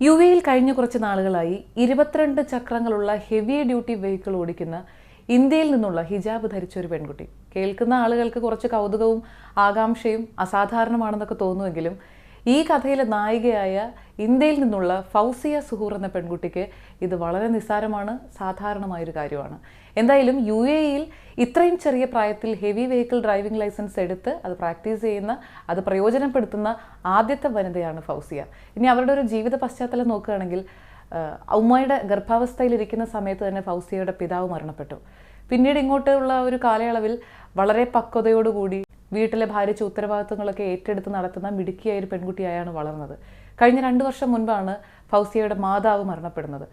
U എയിൽ കഴിഞ്ഞ കുറച്ച് നാളുകളായി ഇരുപത്തിരണ്ട് ചക്രങ്ങളുള്ള ഹെവി ഡ്യൂട്ടി വെഹിക്കിൾ ഓടിക്കുന്ന ഇന്ത്യയിൽ നിന്നുള്ള ഹിജാബ് ധരിച്ച ഒരു പെൺകുട്ടി. കേൾക്കുന്ന ആളുകൾക്ക് കുറച്ച് കൗതുകവും ആകാംക്ഷയും അസാധാരണമാണെന്നൊക്കെ തോന്നുമെങ്കിലും ഈ കഥയിലെ നായികയായ ഇന്ത്യയിൽ നിന്നുള്ള ഫൗസിയ സുഹൂർ എന്ന പെൺകുട്ടിക്ക് ഇത് വളരെ നിസ്സാരമാണ് സാധാരണമായൊരു കാര്യമാണ്. എന്തായാലും യു എ ഇയിൽ ഇത്രയും ചെറിയ പ്രായത്തിൽ ഹെവി വെഹിക്കിൾ ഡ്രൈവിംഗ് ലൈസൻസ് എടുത്ത് അത് പ്രാക്ടീസ് ചെയ്യുന്ന അത് പ്രയോജനപ്പെടുത്തുന്ന ആദ്യത്തെ വനിതയാണ് ഫൗസിയ. ഇനി അവരുടെ ഒരു ജീവിത പശ്ചാത്തലം നോക്കുകയാണെങ്കിൽ ഉമ്മയുടെ ഗർഭാവസ്ഥയിലിരിക്കുന്ന സമയത്ത് തന്നെ ഫൗസിയയുടെ പിതാവ് മരണപ്പെട്ടു. പിന്നീട് ഇങ്ങോട്ടുള്ള ഒരു കാലയളവിൽ വളരെ പക്വതയോടുകൂടി വീട്ടിലെ ഭാര്യച്ച ഉത്തരവാദിത്തങ്ങളൊക്കെ ഏറ്റെടുത്ത് നടത്തുന്ന മിടുക്കിയായ ഒരു പെൺകുട്ടിയായാണ് വളർന്നത്. കഴിഞ്ഞ രണ്ട് വർഷം മുൻപാണ് ഫൗസിയയുടെ മാതാവ് മരണപ്പെടുന്നത്.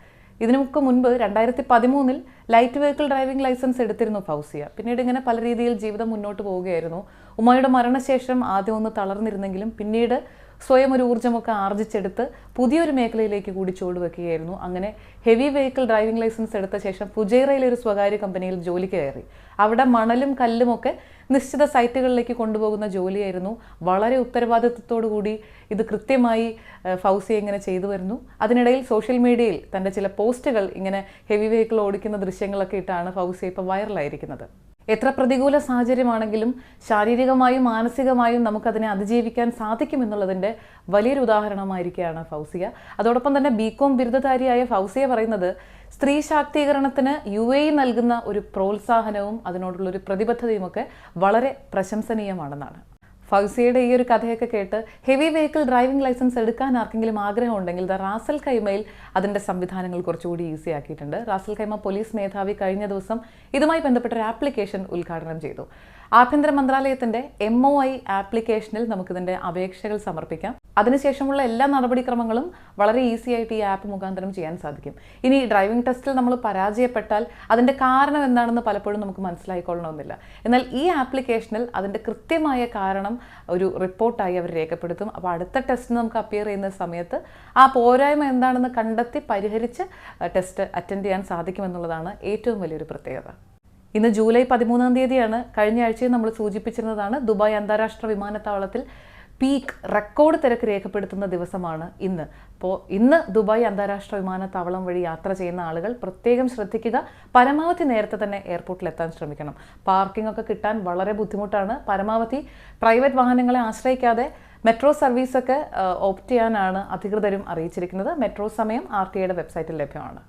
ഇതിനൊക്കെ മുൻപ് രണ്ടായിരത്തി പതിമൂന്നിൽ ലൈറ്റ് വെഹിക്കിൾ ഡ്രൈവിംഗ് ലൈസൻസ് എടുത്തിരുന്നു ഫൗസിയ. പിന്നീട് ഇങ്ങനെ പല രീതിയിൽ ജീവിതം മുന്നോട്ട് പോവുകയായിരുന്നു. ഉമ്മയുടെ മരണശേഷം ആദ്യം ഒന്ന് തളർന്നിരുന്നെങ്കിലും പിന്നീട് സ്വയം ഒരു ഊർജമൊക്കെ ആർജിച്ചെടുത്ത് പുതിയൊരു മേഖലയിലേക്ക് കൂടി ചുവടുവെക്കുകയായിരുന്നു. അങ്ങനെ ഹെവി വെഹിക്കിൾ ഡ്രൈവിംഗ് ലൈസൻസ് എടുത്ത ശേഷം ഫുജൈറയിലെ ഒരു സ്വകാര്യ കമ്പനിയിൽ ജോലിക്ക് കയറി. അവിടെ മണലും കല്ലും ഒക്കെ നിശ്ചിത സൈറ്റുകളിലേക്ക് കൊണ്ടുപോകുന്ന ജോലിയായിരുന്നു. വളരെ ഉത്തരവാദിത്വത്തോടു കൂടി ഇത് കൃത്യമായി ഫൗസി ഇങ്ങനെ ചെയ്തു വരുന്നു. അതിനിടയിൽ സോഷ്യൽ മീഡിയയിൽ തന്റെ ചില പോസ്റ്റുകൾ ഇങ്ങനെ ഹെവി വെഹിക്കിൾ ഓടിക്കുന്ന ദൃശ്യങ്ങളൊക്കെ ഇട്ടാണ് ഫൗസിയ ഇപ്പോൾ വൈറലായിരിക്കുന്നത് എത്ര പ്രതികൂല സാഹചര്യമാണെങ്കിലും ശാരീരികമായും മാനസികമായും നമുക്കതിനെ അതിജീവിക്കാൻ സാധിക്കും സാധിക്കുമെന്നുള്ളതിന്റെ വലിയൊരു ഉദാഹരണമായിരിക്കുകയാണ് ഫൗസിയ. അതോടൊപ്പം തന്നെ ബി കോം ബിരുദധാരിയായ ഫൗസിയ പറയുന്നത് സ്ത്രീ ശാക്തീകരണത്തിന് യു എ നൽകുന്ന ഒരു പ്രോത്സാഹനവും അതിനോടുള്ള ഒരു പ്രതിബദ്ധതയുമൊക്കെ വളരെ പ്രശംസനീയമാണെന്നാണ്. ഫൗസിയുടെ ഈ ഒരു കഥയൊക്കെ കേട്ട് ഹെവി വെഹിക്കിൾ ഡ്രൈവിംഗ് ലൈസൻസ് എടുക്കാൻ ആർക്കെങ്കിലും ആഗ്രഹം ഉണ്ടെങ്കിൽ ദ റാസൽ കൈമയിൽ അതിന്റെ സംവിധാനങ്ങൾ കുറച്ചുകൂടി ഈസി ആക്കിയിട്ടുണ്ട്. റാസൽ കൈമ പോലീസ് മേധാവി കഴിഞ്ഞ ദിവസം ഇതുമായി ബന്ധപ്പെട്ട ഒരു ആപ്ലിക്കേഷൻ ഉദ്ഘാടനം ചെയ്തു. ആഭ്യന്തര മന്ത്രാലയത്തിന്റെ എം ഒ ഐ ആപ്ലിക്കേഷനിൽ നമുക്കിതിന്റെ അപേക്ഷകൾ സമർപ്പിക്കാം. അതിനുശേഷമുള്ള എല്ലാ നടപടിക്രമങ്ങളും വളരെ ഈസി ആയിട്ട് ഈ ആപ്പ് മുഖാന്തരം ചെയ്യാൻ സാധിക്കും. ഇനി ഡ്രൈവിംഗ് ടെസ്റ്റിൽ നമ്മൾ പരാജയപ്പെട്ടാൽ അതിന്റെ കാരണം എന്താണെന്ന് പലപ്പോഴും നമുക്ക് മനസ്സിലായിക്കൊള്ളണമെന്നില്ല. എന്നാൽ ഈ ആപ്ലിക്കേഷനിൽ അതിന്റെ കൃത്യമായ കാരണം ഒരു റിപ്പോർട്ടായി അവർ രേഖപ്പെടുത്തും. അപ്പോൾ അടുത്ത ടെസ്റ്റിന് നമുക്ക് അപ്പിയർ ചെയ്യുന്ന സമയത്ത് ആ പോരായ്മ എന്താണെന്ന് കണ്ടെത്തി പരിഹരിച്ച് ടെസ്റ്റ് അറ്റൻഡ് ചെയ്യാൻ സാധിക്കുമെന്നുള്ളതാണ് ഏറ്റവും വലിയൊരു പ്രത്യേകത. ഇന്ന് ജൂലൈ പതിമൂന്നാം തീയതിയാണ് കഴിഞ്ഞ ആഴ്ചയും നമ്മൾ സൂചിപ്പിച്ചിരുന്നതാണ് ദുബായ് അന്താരാഷ്ട്ര വിമാനത്താവളത്തിൽ പീക്ക് റെക്കോർഡ് തിരക്ക് രേഖപ്പെടുത്തുന്ന ദിവസമാണ് ഇന്ന്. അപ്പോൾ ഇന്ന് ദുബായ് അന്താരാഷ്ട്ര വിമാനത്താവളം വഴി യാത്ര ചെയ്യുന്ന ആളുകൾ പ്രത്യേകം ശ്രദ്ധിക്കുക. പരമാവധി നേരത്തെ തന്നെ എയർപോർട്ടിൽ എത്താൻ ശ്രമിക്കണം. പാർക്കിംഗ് ഒക്കെ കിട്ടാൻ വളരെ ബുദ്ധിമുട്ടാണ്. പരമാവധി പ്രൈവറ്റ് വാഹനങ്ങളെ ആശ്രയിക്കാതെ മെട്രോ സർവീസൊക്കെ ഓപ്റ്റ് ചെയ്യാനാണ് അധികൃതരും അറിയിച്ചിരിക്കുന്നത്. മെട്രോ സമയം ആർ ടി ഐയുടെ വെബ്സൈറ്റിൽ ലഭ്യമാണ്.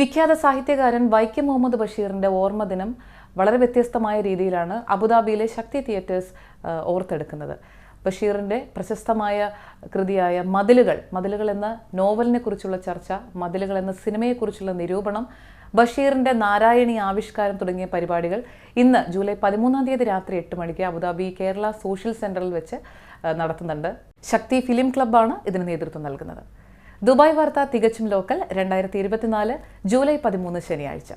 വിഖ്യാത സാഹിത്യകാരൻ വൈക്കം മുഹമ്മദ് ബഷീറിന്റെ ഓർമ്മദിനം വളരെ വ്യത്യസ്തമായ രീതിയിലാണ് അബുദാബിയിലെ ശക്തി തിയേറ്റേഴ്സ് ഓർത്തെടുക്കുന്നത്. ബഷീറിന്റെ പ്രശസ്തമായ കൃതിയായ മതിലുകൾ മതിലുകൾ എന്ന നോവലിനെ കുറിച്ചുള്ള ചർച്ച മതിലുകൾ എന്ന സിനിമയെക്കുറിച്ചുള്ള നിരൂപണം ബഷീറിന്റെ നാരായണി ആവിഷ്കാരം തുടങ്ങിയ പരിപാടികൾ ഇന്ന് ജൂലൈ പതിമൂന്നാം തീയതി രാത്രി എട്ട് മണിക്ക് അബുദാബി കേരള സോഷ്യൽ സെന്ററിൽ വെച്ച് നടത്തുന്നുണ്ട്. ശക്തി ഫിലിം ക്ലബ്ബാണ് ഇതിന് നേതൃത്വം നൽകുന്നത്. ദുബായ് വാർത്ത തികച്ചും ലോക്കൽ രണ്ടായിരത്തി ഇരുപത്തിനാല് ജൂലൈ പതിമൂന്ന് ശനിയാഴ്ച.